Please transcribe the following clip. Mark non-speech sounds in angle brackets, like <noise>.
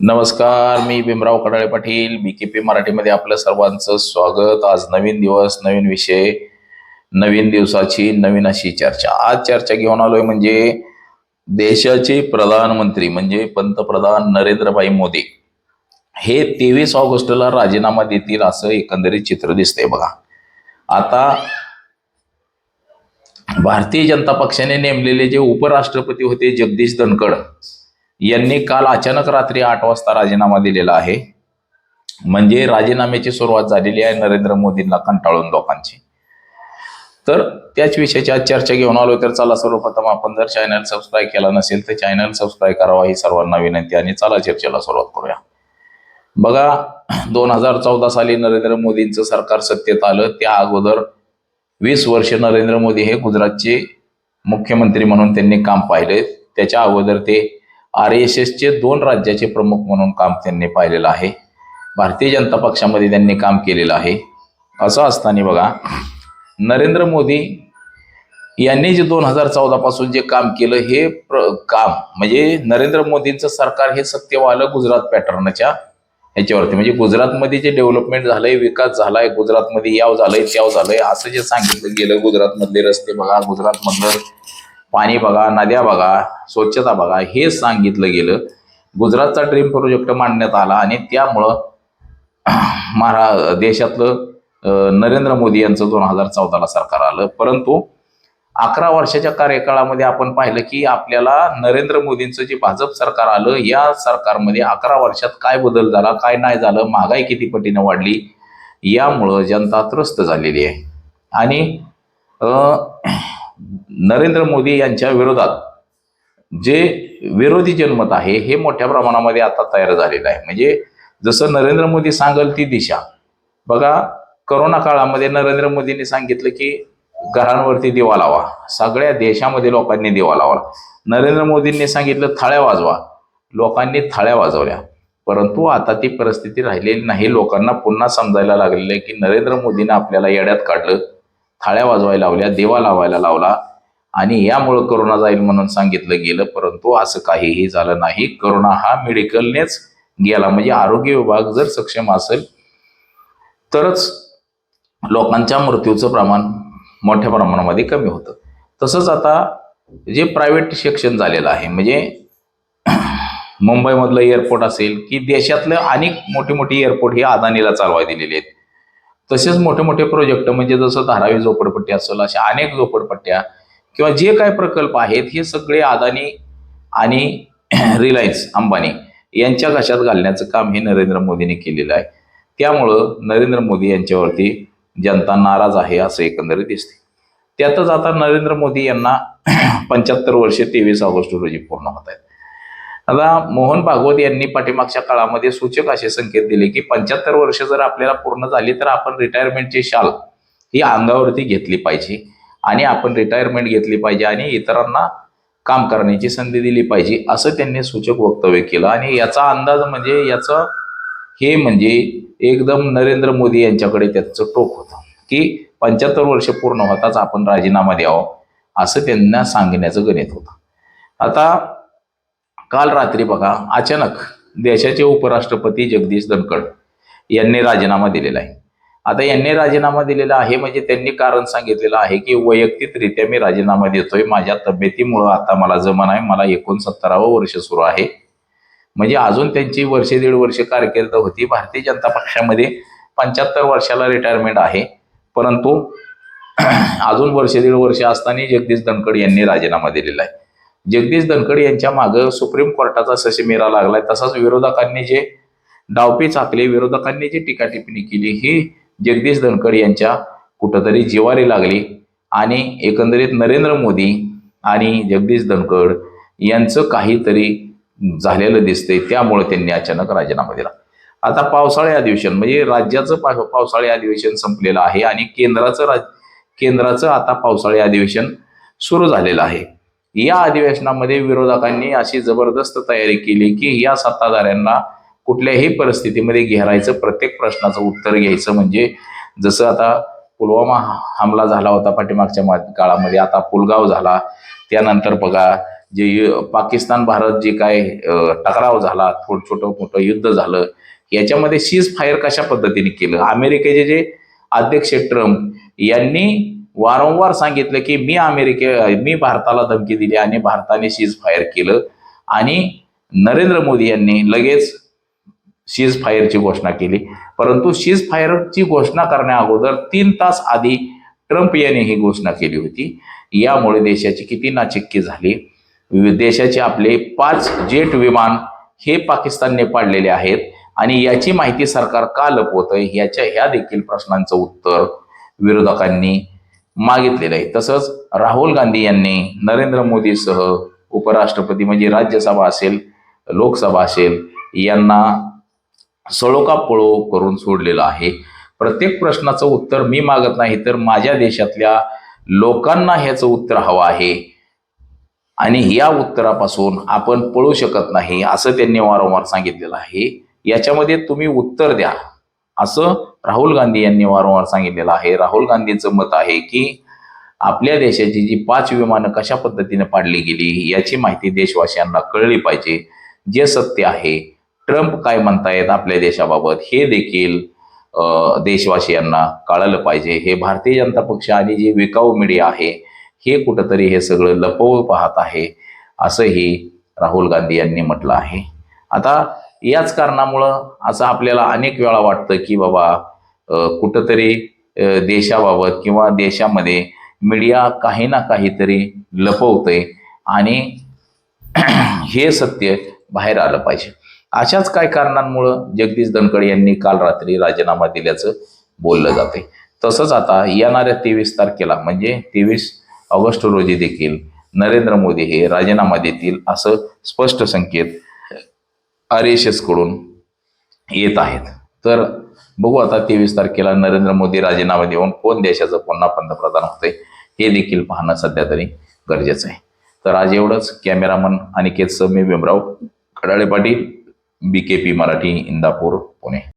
नमस्कार मी Bhimrao Kadale Patil. B K P मराठीमध्ये आपलं सर्वांचं स्वागत. आज नवीन दिवस नवीन विषय नवीन दिवसाची नवीन अशी चर्चा. आज चर्चा घेऊन आलोय म्हणजे देशाचे प्रधानमंत्री म्हणजे पंतप्रधान नरेंद्रभाई मोदी. हे तेवीस ऑगस्टला राजीनामा देतील असं एकंदरीत चित्र दिसतंय बघा. आता भारतीय जनता पक्षाने नेमलेले जे उपराष्ट्रपती होते जगदीश धनखड यांनी काल अचानक रात्री आठ वाजता राजीनामा दिलेला आहे. म्हणजे राजीनाम्याची सुरुवात झालेली आहे नरेंद्र मोदींना कंटाळून लोकांची. तर त्याच विषयाची आज चर्चा घेऊन आलो तर चला सर्वप्रथम आपण जर चॅनल सबस्क्राईब केला नसेल तर चॅनल सबस्क्राईब करावा. ही सर्वांना विनंती आणि चला चर्चेला सुरुवात करूया. बघा दोन हजार चौदा साली नरेंद्र मोदींचं सरकार सत्तेत आलं. त्या अगोदर वीस वर्ष नरेंद्र मोदी हे गुजरातचे मुख्यमंत्री म्हणून त्यांनी काम पाहिले त्याच्या अगोदर ते आर एस एसचे दोन राज्याचे प्रमुख म्हणून काम त्यांनी पाहिलेलं आहे. भारतीय जनता पक्षामध्ये त्यांनी काम केलेलं आहे. असं असताना बघा नरेंद्र मोदी यांनी जे दोन हजार चौदापासून जे काम केलं हे प्र काम म्हणजे नरेंद्र मोदींचं सरकार हे सत्य वालं गुजरात पॅटर्नच्या ह्याच्यावरती म्हणजे गुजरातमध्ये जे डेव्हलपमेंट झालंय विकास झालाय गुजरातमध्ये याव झालंय त्याव झालंय असं जे सांगितलं गेलं गुजरातमधले रस्ते बघा गुजरातमधलं पाणी बघा नद्या बघा स्वच्छता बघा हे सांगितलं गेलं. गुजरातचा ड्रीम प्रोजेक्ट मांडण्यात आला आणि त्यामुळं <clears throat> महारा देशातलं नरेंद्र मोदी यांचं दोन हजार चौदाला सरकार आलं. परंतु अकरा वर्षाच्या कार्यकाळामध्ये आपण पाहिलं की आपल्याला नरेंद्र मोदींचं जे भाजप सरकार आलं या सरकारमध्ये अकरा वर्षात काय बदल झाला काय नाही झालं महागाई किती पटीनं वाढली यामुळं जनता त्रस्त झालेली आहे. आणि नरेंद्र मोदी यांच्या विरोधात जे विरोधी जनमत आहे हे मोठ्या प्रमाणामध्ये आता तयार झालेलं आहे. म्हणजे जसं नरेंद्र मोदी सांगल ती दिशा. बघा करोना काळामध्ये नरेंद्र मोदींनी सांगितलं की घरांवरती दिवा लावा. सगळ्या देशामध्ये लोकांनी दिवा लावला नरेंद्र मोदींनी सांगितलं थाळ्या वाजवा. लोकांनी थाळ्या वाजवल्या. परंतु आता ती परिस्थिती राहिलेली नाही. लोकांना पुन्हा समजायला लागलेलं आहे की नरेंद्र मोदीनं आपल्याला येड्यात काढलं. थाळ्या वाजवायला लावल्या देवा लावायला लावला. आणि यामुळं करोना जाईल म्हणून सांगितलं गेलं परंतु असं काहीही झालं नाही. करोना हा मेडिकलनेच गेला. म्हणजे आरोग्य विभाग जर सक्षम असेल तरच लोकांच्या मृत्यूचं प्रमाण मोठ्या प्रमाणामध्ये कमी होतं. तसंच आता जे प्रायव्हेट शिक्षण झालेलं आहे म्हणजे <clears throat> मुंबईमधलं एअरपोर्ट असेल की देशातलं अनेक मोठे मोठे एअरपोर्ट हे अदानीला चालवाय दिलेले आहेत. तसेच मोठे मोठे प्रोजेक्ट म्हणजे जसं धारावी झोपडपट्टी असेल अशा अनेक झोपडपट्ट्या किंवा जे काय प्रकल्प आहेत हे सगळे अदानी आणि <clears throat> रिलायन्स अंबानी यांच्या घशात घालण्याचं काम हे नरेंद्र मोदींनी केलेलं आहे. त्यामुळं नरेंद्र मोदी यांच्यावरती जनता नाराज आहे असं एकंदरीत दिसते त्यातच आता नरेंद्र मोदी यांना <clears throat> पंच्याहत्तर वर्षे तेवीस ऑगस्ट रोजी पूर्ण होत आहेत. आता मोहन भागवत यांनी पाठीमागच्या काळामध्ये सूचक असे संकेत दिले की पंच्याहत्तर वर्ष जर आपल्याला पूर्ण झाली तर आपण रिटायरमेंटची शाल ही अंगावरती घेतली पाहिजे. आणि आपण रिटायरमेंट घेतली पाहिजे आणि इतरांना काम करण्याची संधी दिली पाहिजे असं त्यांनी सूचक वक्तव्य केलं. आणि याचा अंदाज म्हणजे याचं हे म्हणजे एकदम नरेंद्र मोदी यांच्याकडे त्याचं टोक होतं की पंच्याहत्तर वर्ष पूर्ण होताच आपण राजीनामा द्यावं असं त्यांना सांगण्याचं गणित होतं. आता काल रात्री बघा अचानक देशाचे उपराष्ट्रपती जगदीश धनखड यांनी राजीनामा दिलेला आहे. आता यांनी राजीनामा दिलेला आहे म्हणजे त्यांनी कारण सांगितलेलं आहे की वैयक्तिकरित्या मी राजीनामा देतोय. माझ्या तब्येतीमुळं आता मला जमन आहे. मला एकोणसत्तरावं वर्ष सुरू आहे. म्हणजे अजून त्यांची वर्षे दीड वर्ष कारकीर्द होती. भारतीय जनता पक्षामध्ये पंच्याहत्तर वर्षाला रिटायरमेंट आहे. परंतु <clears throat> अजून वर्षे दीड वर्ष असताना जगदीश धनखड यांनी राजीनामा दिलेला आहे. जगदीश धनखड यांच्या मागं सुप्रीम कोर्टाचा ससेमेरा लागलाय. तसाच विरोधकांनी जे डावपे चाकले विरोधकांनी जी टीका टिप्पणी केली ही जगदीश धनखड यांच्या कुठंतरी जिवारी लागली आणि एकंदरीत नरेंद्र मोदी आणि जगदीश धनखड यांचं काहीतरी झालेलं दिसतंय. त्यामुळे त्यांनी अचानक राजीनामा दिला. आता पावसाळी अधिवेशन म्हणजे राज्याचं पा- पावसाळी अधिवेशन संपलेलं आहे आणि केंद्राचं राज केंद्राचं आता पावसाळी अधिवेशन सुरू झालेलं आहे. या अधिवेशनामध्ये विरोधकांनी अशी जबरदस्त तयारी केली की या सत्ताधाऱ्यांना कुठल्याही परिस्थितीमध्ये घेरायचं प्रत्येक प्रश्नाचं उत्तर घ्यायचं म्हणजे जसं आता पुलवामा हमला झाला होता पाठीमागच्या काळामध्ये आता पुलगाव झाला. त्यानंतर बघा जे पाकिस्तान भारत जे काय टकराव झाला थोडं छोटं मोठं युद्ध झालं याच्यामध्ये सीज फायर कशा पद्धतीने केलं? अमेरिकेचे जे अध्यक्ष ट्रम्प यांनी वारंवार सांगितलं की मी अमेरिके मी भारताला धमकी दिली आणि भारताने सीज फायर केलं. आणि नरेंद्र मोदी यांनी लगेच सीज फायरची घोषणा केली. परंतु सीज फायरची घोषणा करण्या अगोदर तीन तास आधी ट्रम्प यांनी ही घोषणा केली होती. यामुळे देशाची किती नाचिक्की झाली? देशाचे आपले पाच जेट विमान हे पाकिस्तानने पाडलेले आहेत आणि याची माहिती सरकार का लपवतंय याच्या ह्या देखील प्रश्नांचं उत्तर विरोधकांनी मागितलेलं आहे. तसंच राहुल गांधी यांनी नरेंद्र मोदीसह उपराष्ट्रपती म्हणजे राज्यसभा असेल लोकसभा असेल यांना सळोका पळो करून सोडलेला आहे. प्रत्येक प्रश्नाचं उत्तर मी मागत नाही तर माझ्या देशातल्या लोकांना ह्याचं उत्तर हवं आहे. आणि या उत्तरापासून आपण पळू शकत नाही असं त्यांनी वारंवार सांगितलेलं आहे. याच्यामध्ये तुम्ही उत्तर द्या. असं राहुल गांधी यांनी वारंवार सांगितलेलं आहे. राहुल गांधींचं मत आहे की आपल्या देशाची जी पाच विमानं कशा पद्धतीने पाडली गेली याची माहिती देशवासियांना कळली पाहिजे. जे सत्य आहे ट्रम्प काय म्हणतायत आपल्या देशाबाबत हे देखील देशवासियांना कळालं पाहिजे. हे भारतीय जनता पक्ष आणि जे विकाऊ मीडिया आहे हे कुठंतरी हे सगळं लपवून पाहत आहे असंही राहुल गांधी यांनी म्हटलं आहे. आता याच कारणामुळं असं आपल्याला अनेक वेळा वाटतं की बाबा कुठंतरी देशाबाबत किंवा देशामध्ये मीडिया काही ना काहीतरी लपवतंय आणि हे सत्य बाहेर आलं पाहिजे. अशाच काय कारणांमुळं जगदीश धनखड यांनी काल रात्री राजीनामा दिल्याचं बोललं जाते तसंच आता येणाऱ्या तेवीस तारखेला म्हणजे तेवीस ऑगस्ट रोजी देखील नरेंद्र मोदी हे राजीनामा देतील असं स्पष्ट संकेत आर एस एसकडून येत आहेत. तर बघू आता तेवीस तारखेला नरेंद्र मोदी राजीनामा देऊन कोण देशाचं पुन्हा पंतप्रधान होते हे देखील पाहणं सध्या तरी गरजेचं आहे. तर आज एवढंच. Cameraman Aniket Sami Bhimrao Kadale Patil B K P Marathi Indapur Pune